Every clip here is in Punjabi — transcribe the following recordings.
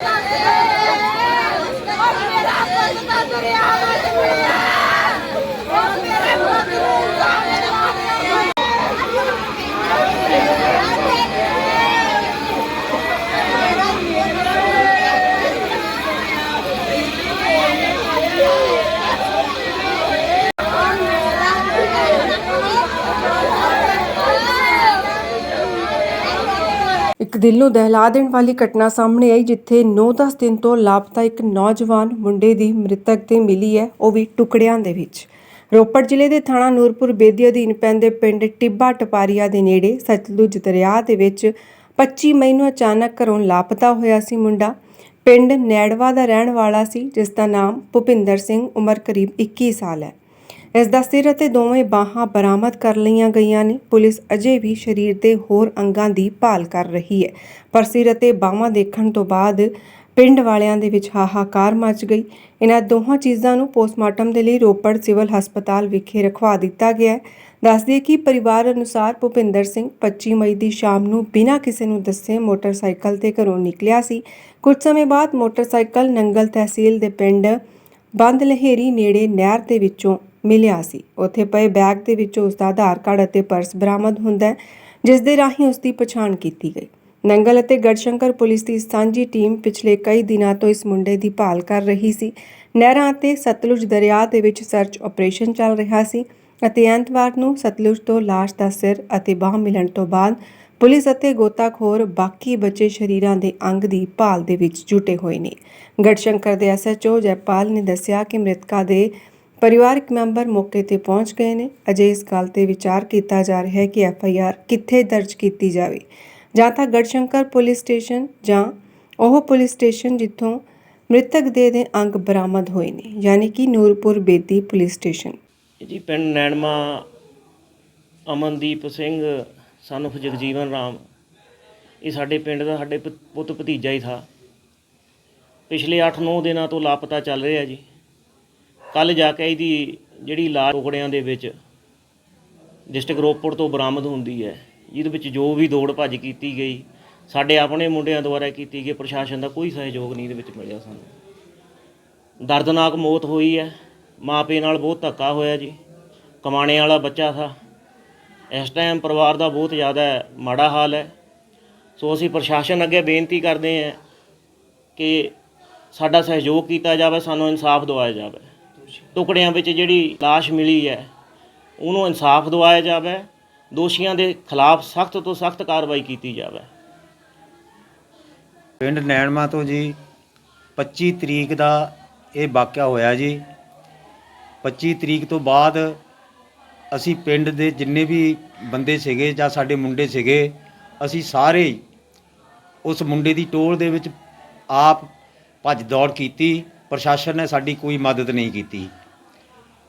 ਇੱਕ ਦਿਲ ਨੂੰ ਦਹਿਲਾ ਦੇਣ ਵਾਲੀ ਘਟਨਾ ਸਾਹਮਣੇ ਆਈ, ਜਿੱਥੇ 9-10 ਦਿਨ ਤੋਂ ਲਾਪਤਾ ਇੱਕ ਨੌਜਵਾਨ ਮੁੰਡੇ ਦੀ ਮ੍ਰਿਤਕ ਤੇ ਮਿਲੀ ਹੈ, ਉਹ ਵੀ ਟੁਕੜਿਆਂ ਦੇ ਵਿੱਚ। ਰੋਪੜ ਜ਼ਿਲ੍ਹੇ ਦੇ ਥਾਣਾ ਨੂਰਪੁਰ ਬੇਦੀ ਅਧੀਨ ਪੈਂਦੇ ਪਿੰਡ ਟਿੱਬਾ ਟਪਾਰੀਆ ਦੇ ਨੇੜੇ ਸਤਲੁਜ ਦਰਿਆ ਦੇ ਵਿੱਚ 25 ਮਈ ਨੂੰ ਅਚਾਨਕ ਘਰੋਂ ਲਾਪਤਾ ਹੋਇਆ ਸੀ ਮੁੰਡਾ। ਪਿੰਡ ਨੈੜਵਾ ਦਾ ਰਹਿਣ ਵਾਲਾ ਸੀ ਜਿਸ ਦਾ ਨਾਮ ਭੁਪਿੰਦਰ ਸਿੰਘ, ਉਮਰ ਕਰੀਬ 21 ਸਾਲ ਹੈ। ਇਸ ਦਾ ਸਿਰ ਅਤੇ ਦੋਵੇਂ ਬਾਹਾਂ ਬਰਾਮਦ ਕਰ ਲਈਆਂ ਗਈਆਂ ਨੇ। ਪੁਲਿਸ ਅਜੇ ਵੀ ਸਰੀਰ ਦੇ ਹੋਰ ਅੰਗਾਂ ਦੀ ਭਾਲ ਕਰ ਰਹੀ ਹੈ। ਪਰ ਸਿਰ ਅਤੇ ਬਾਹਾਂ ਦੇਖਣ ਤੋਂ ਬਾਅਦ ਪਿੰਡ ਵਾਲਿਆਂ ਦੇ ਵਿੱਚ ਹਾਹਾਕਾਰ ਮਚ ਗਈ। ਇਹਨਾਂ ਦੋਹਾਂ ਚੀਜ਼ਾਂ ਨੂੰ ਪੋਸਟਮਾਰਟਮ ਦੇ ਲਈ ਰੋਪੜ ਸਿਵਲ ਹਸਪਤਾਲ ਵਿਖੇ ਰਖਵਾ ਦਿੱਤਾ ਗਿਆ ਹੈ। ਦੱਸਦੇ ਕਿ ਪਰਿਵਾਰ ਅਨੁਸਾਰ ਭੁਪਿੰਦਰ ਸਿੰਘ 25 ਮਈ ਦੀ ਸ਼ਾਮ ਨੂੰ ਬਿਨਾਂ ਕਿਸੇ ਨੂੰ ਦੱਸੇ ਮੋਟਰਸਾਈਕਲ ਤੇ ਘਰੋਂ ਨਿਕਲਿਆ ਸੀ। ਕੁਝ ਸਮੇਂ ਬਾਅਦ ਮੋਟਰਸਾਈਕਲ ਨੰਗਲ ਤਹਿਸੀਲ ਦੇ ਪਿੰਡ ਬੰਦ ਲਹੇਰੀ ਨੇੜੇ ਨਹਿਰ ਦੇ ਵਿੱਚੋਂ ਮਿਲਿਆ ਸੀ। ਉੱਥੇ ਪਏ ਬੈਗ ਦੇ ਵਿੱਚੋਂ ਉਸ ਦਾ ਆਧਾਰ ਕਾਰਡ ਅਤੇ ਪਰਸ ਬਰਾਮਦ ਹੁੰਦਾ ਹੈ, ਜਿਸ ਦੇ ਰਾਹੀਂ ਉਸ ਦੀ ਪਛਾਣ ਕੀਤੀ ਗਈ। ਨੰਗਲ ਅਤੇ ਗੜਸ਼ੰਕਰ ਪੁਲਿਸ ਦੀ ਸਾਂਝੀ ਟੀਮ ਪਿਛਲੇ ਕਈ ਦਿਨਾਂ ਤੋਂ ਇਸ ਮੁੰਡੇ ਦੀ ਭਾਲ ਕਰ ਰਹੀ ਸੀ। ਨਹਿਰਾਂ ਅਤੇ ਸਤਲੁਜ ਦਰਿਆ ਦੇ ਵਿੱਚ ਸਰਚ ਆਪਰੇਸ਼ਨ ਚੱਲ ਰਿਹਾ ਸੀ ਅਤੇ ਐਤਵਾਰ ਨੂੰ ਸਤਲੁਜ ਤੋਂ ਲਾਸ਼ ਦਾ ਸਿਰ ਅਤੇ ਬਾਹ ਮਿਲਣ ਤੋਂ ਬਾਅਦ ਪੁਲਿਸ ਅਤੇ ਗੋਤਾਖੋਰ ਬਾਕੀ ਬਚੇ ਸ਼ਰੀਰਾਂ ਦੇ ਅੰਗ ਦੀ ਭਾਲ ਦੇ ਵਿੱਚ ਜੁਟੇ ਹੋਏ ਨੇ। ਗੜਸ਼ੰਕਰ ਦੇ ਐਸਐਚਓ ਜੈਪਾਲ ਨੇ ਦੱਸਿਆ ਕਿ ਮ੍ਰਿਤਕਾ ਦੇ ਪਰਿਵਾਰਕ ਮੈਂਬਰ ਮੌਕੇ ਤੇ ਪਹੁੰਚ ਗਏ ਨੇ। ਅਜੇ ਇਸ ਗੱਲ ਤੇ ਵਿਚਾਰ ਕੀਤਾ ਜਾ ਰਿਹਾ ਹੈ ਕਿ ਆਰ ਕਿੱਥੇ ਦਰਜ ਕੀਤੀ ਜਾਵੇ। ਜਾਂ ਤਾਂ ਗੜਸ਼ੰਕਰ ਪੁਲਿਸ ਸਟੇਸ਼ਨ ਜਾਂ ਉਹ ਪੁਲਿਸ ਸਟੇਸ਼ਨ ਜਿੱਥੋਂ ਮ੍ਰਿਤਕ ਦੇ ਦੇ ਅੰਗ ਬਰਾਮਦ ਹੋਏ ਨੇ, ਯਾਨੀ ਕਿ ਨੂਰਪੁਰ ਬੇਦੀ ਪੁਲਿਸ ਸਟੇਸ਼ਨ। ਜੀ, ਪਿੰਡ ਨੈਣਮਾ ਅਮਨਦੀਪ ਸਿੰਘ ਸਾਨੂੰ ਜਗਜੀਵਨ ਰਾਮ, ਇਹ ਸਾਡੇ ਪਿੰਡ ਦਾ, ਸਾਡੇ ਪੁੱਤ ਭਤੀਜਾ ਹੀ ਥਾ। ਪਿਛਲੇ 8-9 ਦਿਨਾਂ ਤੋਂ ਲਾਪਤਾ ਚੱਲ ਰਿਹਾ ਜੀ। ਕੱਲ ਜਾ ਕੇ ਇਹਦੀ ਜਿਹੜੀ ਲਾਸ਼ ਟੁਕੜਿਆਂ ਦੇ ਵਿੱਚ ਡਿਸਟ੍ਰਿਕਟ ਰੋਪੜ ਤੋਂ ਬਰਾਮਦ ਹੁੰਦੀ ਹੈ, ਜਿਹਦੇ ਵਿੱਚ ਜੋ ਵੀ ਦੌੜ ਭੱਜ ਕੀਤੀ ਗਈ, ਸਾਡੇ ਆਪਣੇ ਮੁੰਡਿਆਂ ਦੁਆਰਾ ਕੀਤੀ ਗਈ, ਪ੍ਰਸ਼ਾਸਨ ਦਾ ਕੋਈ ਸਹਿਯੋਗ ਨਹੀਂ ਇਹਦੇ ਵਿੱਚ ਮਿਲਿਆ ਸਾਨੂੰ। ਦਰਦਨਾਕ ਮੌਤ ਹੋਈ ਹੈ ਮਾਪੇ ਨਾਲ ਬਹੁਤ ਧੱਕਾ ਹੋਇਆ ਜੀ ਕਮਾਣੇ ਵਾਲਾ ਬੱਚਾ ਥਾ। ਇਸ ਟਾਈਮ ਪਰਿਵਾਰ ਦਾ ਬਹੁਤ ਜ਼ਿਆਦਾ ਮਾੜਾ ਹਾਲ ਹੈ। ਸੋ ਅਸੀਂ ਪ੍ਰਸ਼ਾਸਨ ਅੱਗੇ ਬੇਨਤੀ ਕਰਦੇ ਹਾਂ ਕਿ ਸਾਡਾ ਸਹਿਯੋਗ ਕੀਤਾ ਜਾਵੇ, ਸਾਨੂੰ ਇਨਸਾਫ ਦਿਵਾਇਆ ਜਾਵੇ। ਟੁਕੜਿਆਂ ਵਿੱਚ ਜਿਹੜੀ ਲਾਸ਼ ਮਿਲੀ ਹੈ, ਉਹਨੂੰ ਇਨਸਾਫ ਦਿਵਾਇਆ ਜਾਵੇ, ਦੋਸ਼ੀਆਂ ਦੇ ਖਿਲਾਫ ਸਖਤ ਤੋਂ ਸਖਤ ਕਾਰਵਾਈ ਕੀਤੀ ਜਾਵੇ। ਪਿੰਡ ਨੈਣਮਾ ਤੋਂ ਜੀ 25 ਤਰੀਕ ਦਾ ਇਹ ਵਾਕਿਆ ਹੋਇਆ ਜੀ। 25 ਤਰੀਕ ਤੋਂ ਬਾਅਦ ਅਸੀਂ ਪਿੰਡ ਦੇ ਜਿੰਨੇ ਵੀ ਬੰਦੇ ਸੀਗੇ ਜਾਂ ਸਾਡੇ ਮੁੰਡੇ ਸੀਗੇ, ਅਸੀਂ ਸਾਰੇ ਉਸ ਮੁੰਡੇ ਦੀ ਟੋਲ ਦੇ ਵਿੱਚ ਆਪ ਭੱਜ ਦੌੜ ਕੀਤੀ। ਪ੍ਰਸ਼ਾਸਨ ਨੇ ਸਾਡੀ ਕੋਈ ਮਦਦ ਨਹੀਂ ਕੀਤੀ।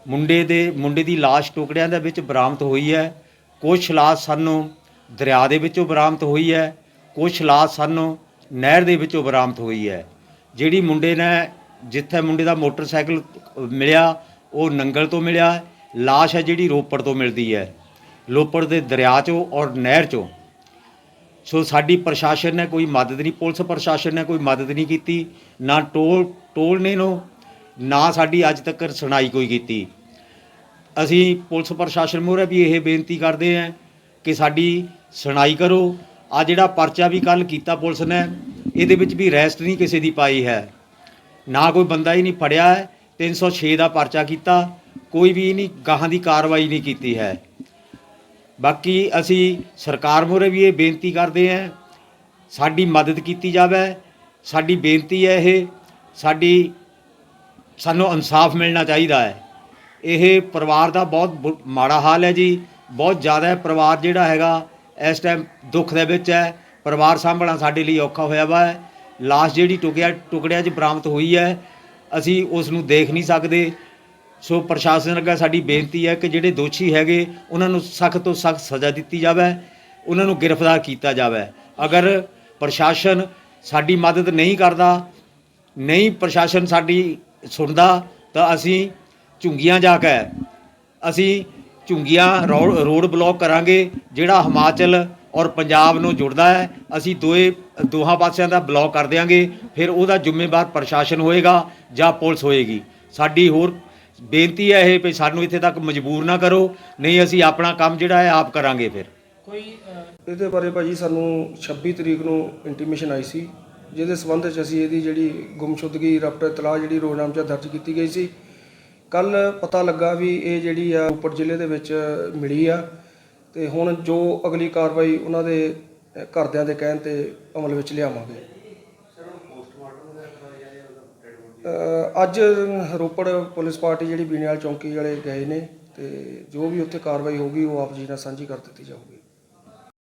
ਮੁੰਡੇ ਦੇ, ਮੁੰਡੇ ਦੀ ਲਾਸ਼ ਟੁਕੜਿਆਂ ਦੇ ਵਿੱਚ ਬਰਾਮਦ ਹੋਈ ਹੈ। ਕੁਛ ਲਾਸ਼ ਸਾਨੂੰ ਦਰਿਆ ਦੇ ਵਿੱਚੋਂ ਬਰਾਮਦ ਹੋਈ ਹੈ। ਕੁਛ ਲਾਸ਼ ਸਾਨੂੰ ਨਹਿਰ ਦੇ ਵਿੱਚੋਂ ਬਰਾਮਦ ਹੋਈ ਹੈ। ਜਿਹੜੀ ਮੁੰਡੇ ਨੇ, ਜਿੱਥੇ ਮੁੰਡੇ ਦਾ ਮੋਟਰਸਾਈਕਲ ਮਿਲਿਆ, ਉਹ ਨੰਗਲ ਤੋਂ ਮਿਲਿਆ। ਲਾਸ਼ ਹੈ ਜਿਹੜੀ ਰੋਪੜ ਤੋਂ ਮਿਲਦੀ ਹੈ। ਰੋਪੜ ਦੇ ਦਰਿਆ ਚੋਂ ਔਰ ਨਹਿਰ ਚੋਂ। ਸੋ ਸਾਡੀ ਪ੍ਰਸ਼ਾਸਨ ਨੇ ਕੋਈ ਮਦਦ ਨਹੀਂ, ਪੁਲਿਸ ਪ੍ਰਸ਼ਾਸਨ ਨੇ ਕੋਈ ਮਦਦ ਨਹੀਂ ਕੀਤੀ, ਨਾ ਟੋਲ ਟੋਲ ਨੇ ਨੋ ਨਾ ਸਾਡੀ ਅੱਜ ਤੱਕ ਸੁਣਾਈ ਕੋਈ ਕੀਤੀ। ਅਸੀਂ ਪੁਲਿਸ ਪ੍ਰਸ਼ਾਸਨ ਮੂਹਰੇ ਵੀ ਇਹ ਬੇਨਤੀ ਕਰਦੇ ਹਾਂ ਕਿ ਸਾਡੀ ਸੁਣਾਈ ਕਰੋ। ਆ ਜਿਹੜਾ ਪਰਚਾ ਵੀ ਕੱਲ ਕੀਤਾ ਪੁਲਿਸ ਨੇ, ਇਹਦੇ ਵਿੱਚ ਵੀ ਰੈਸਟ ਨਹੀਂ ਕਿਸੇ ਦੀ ਪਾਈ ਹੈ। ਨਾ ਕੋਈ ਬੰਦਾ ਹੀ ਨਹੀਂ ਫੜਿਆ ਹੈ 306 ਦਾ ਪਰਚਾ ਕੀਤਾ, ਕੋਈ ਵੀ ਨਹੀਂ ਗਾਹਾਂ ਦੀ ਕਾਰਵਾਈ ਨਹੀਂ ਕੀਤੀ ਹੈ। ਬਾਕੀ ਅਸੀਂ ਸਰਕਾਰ ਮੂਹਰੇ ਵੀ ਇਹ ਬੇਨਤੀ ਕਰਦੇ ਹਾਂ, ਸਾਡੀ ਮਦਦ ਕੀਤੀ ਜਾਵੇ। ਸਾਡੀ ਬੇਨਤੀ ਹੈ ਇਹ, ਸਾਡੀ, ਸਾਨੂੰ ਇਨਸਾਫ ਮਿਲਣਾ ਚਾਹੀਦਾ ਹੈ। ਇਹ ਪਰਿਵਾਰ ਦਾ ਬਹੁਤ ਬੁ- ਮਾੜਾ ਹਾਲ ਹੈ ਜੀ। ਬਹੁਤ ਜ਼ਿਆਦਾ ਪਰਿਵਾਰ ਜਿਹੜਾ ਹੈਗਾ, ਇਸ ਟਾਈਮ ਦੁੱਖ ਦੇ ਵਿੱਚ ਹੈ। ਪਰਿਵਾਰ ਸਾਂਭਣਾ ਸਾਡੇ ਲਈ ਔਖਾ ਹੋਇਆ ਵਾ ਹੈ। ਲਾਸ਼ ਜਿਹੜੀ ਟੁਕਿਆ, ਟੁਕੜਿਆਂ 'ਚ ਬਰਾਮਦ ਹੋਈ ਹੈ। ਅਸੀਂ ਉਸ ਨੂੰ ਦੇਖ ਨਹੀਂ ਸਕਦੇ। ਸੋ ਪ੍ਰਸ਼ਾਸਨ ਅੱਗੇ ਸਾਡੀ ਬੇਨਤੀ ਹੈ ਕਿ ਜਿਹੜੇ ਦੋਸ਼ੀ ਹੈਗੇ, ਉਹਨਾਂ ਨੂੰ ਸਖਤ ਤੋਂ ਸਖਤ ਸਜ਼ਾ ਦਿੱਤੀ ਜਾਵੇ, ਉਹਨਾਂ ਨੂੰ ਗ੍ਰਿਫਤਾਰ ਕੀਤਾ ਜਾਵੇ। ਅਗਰ ਪ੍ਰਸ਼ਾਸਨ ਸਾਡੀ ਮਦਦ ਨਹੀਂ ਕਰਦਾ, ਨਹੀਂ ਪ੍ਰਸ਼ਾਸਨ ਸਾਡੀ ਸੁਣਦਾ, ਤਾਂ ਅਸੀਂ ਝੁੰਗੀਆਂ ਜਾ ਕੇ, ਅਸੀਂ ਝੁੰਗੀਆਂ ਰੋਡ ਰੋਡ ਬਲੌਕ ਕਰਾਂਗੇ, ਜਿਹੜਾ ਹਿਮਾਚਲ ਔਰ ਪੰਜਾਬ ਨੂੰ ਜੁੜਦਾ ਹੈ, ਅਸੀਂ ਦੋਏ, ਦੋਹਾਂ ਪਾਸਿਆਂ ਦਾ ਬਲੌਕ ਕਰ ਦਿਆਂਗੇ, ਫਿਰ ਉਹਦਾ ਜ਼ਿੰਮੇਵਾਰ ਪ੍ਰਸ਼ਾਸਨ ਹੋਏਗਾ ਜਾਂ ਪੁਲਿਸ ਹੋਏਗੀ। ਸਾਡੀ ਹੋਰ ਬੇਨਤੀ ਹੈ ਇਹ ਵੀ ਸਾਨੂੰ ਇੱਥੇ ਤੱਕ ਮਜਬੂਰ ਨਾ ਕਰੋ ਨਹੀਂ ਅਸੀਂ ਆਪਣਾ ਕੰਮ ਜਿਹੜਾ ਹੈ ਆਪ ਕਰਾਂਗੇ ਫਿਰ। ਇਹਦੇ ਬਾਰੇ ਭਾਜੀ ਸਾਨੂੰ 26 ਤਰੀਕ ਨੂੰ ਇੰਟੀਮੇਸ਼ਨ ਆਈ ਸੀ ਜਿਹਦੇ ਸਬੰਧ ਵਿੱਚ ਅਸੀਂ ਇਹਦੀ ਜਿਹੜੀ ਗੁੰਮਸ਼ੁਦਗੀ ਰਪਟ ਇਤਲਾਹ ਜਿਹੜੀ ਰੋਜ਼ਨਾਮਚਾ ਦਰਜ ਕੀਤੀ ਗਈ ਸੀ ਕੱਲ ਪਤਾ ਲੱਗਾ ਵੀ ਇਹ ਜਿਹੜੀ ਆ ਰੋਪੜ ਜ਼ਿਲ੍ਹੇ ਦੇ ਵਿੱਚ ਮਿਲੀ ਆ ਤੇ ਹੁਣ ਜੋ ਅਗਲੀ ਕਾਰਵਾਈ ਉਹਨਾਂ ਦੇ ਘਰਦਿਆਂ ਦੇ ਕਹਿਣ ਤੇ ਅਮਲ ਵਿੱਚ ਲਿਆਵਾਂਗੇ। ਅੱਜ ਰੋਪੜ ਪੁਲਿਸ ਪਾਰਟੀ ਜਿਹੜੀ ਬੀਨੇਵਾਲ ਚੌਂਕੀ ਵਾਲੇ ਗਏ ਨੇ ਤੇ ਜੋ ਵੀ ਉੱਥੇ ਕਾਰਵਾਈ ਹੋਗੀ ਉਹ ਆਪ ਜੀ ਨਾਲ ਸਾਂਝੀ ਕਰ ਦਿੱਤੀ ਜਾਊਗੀ।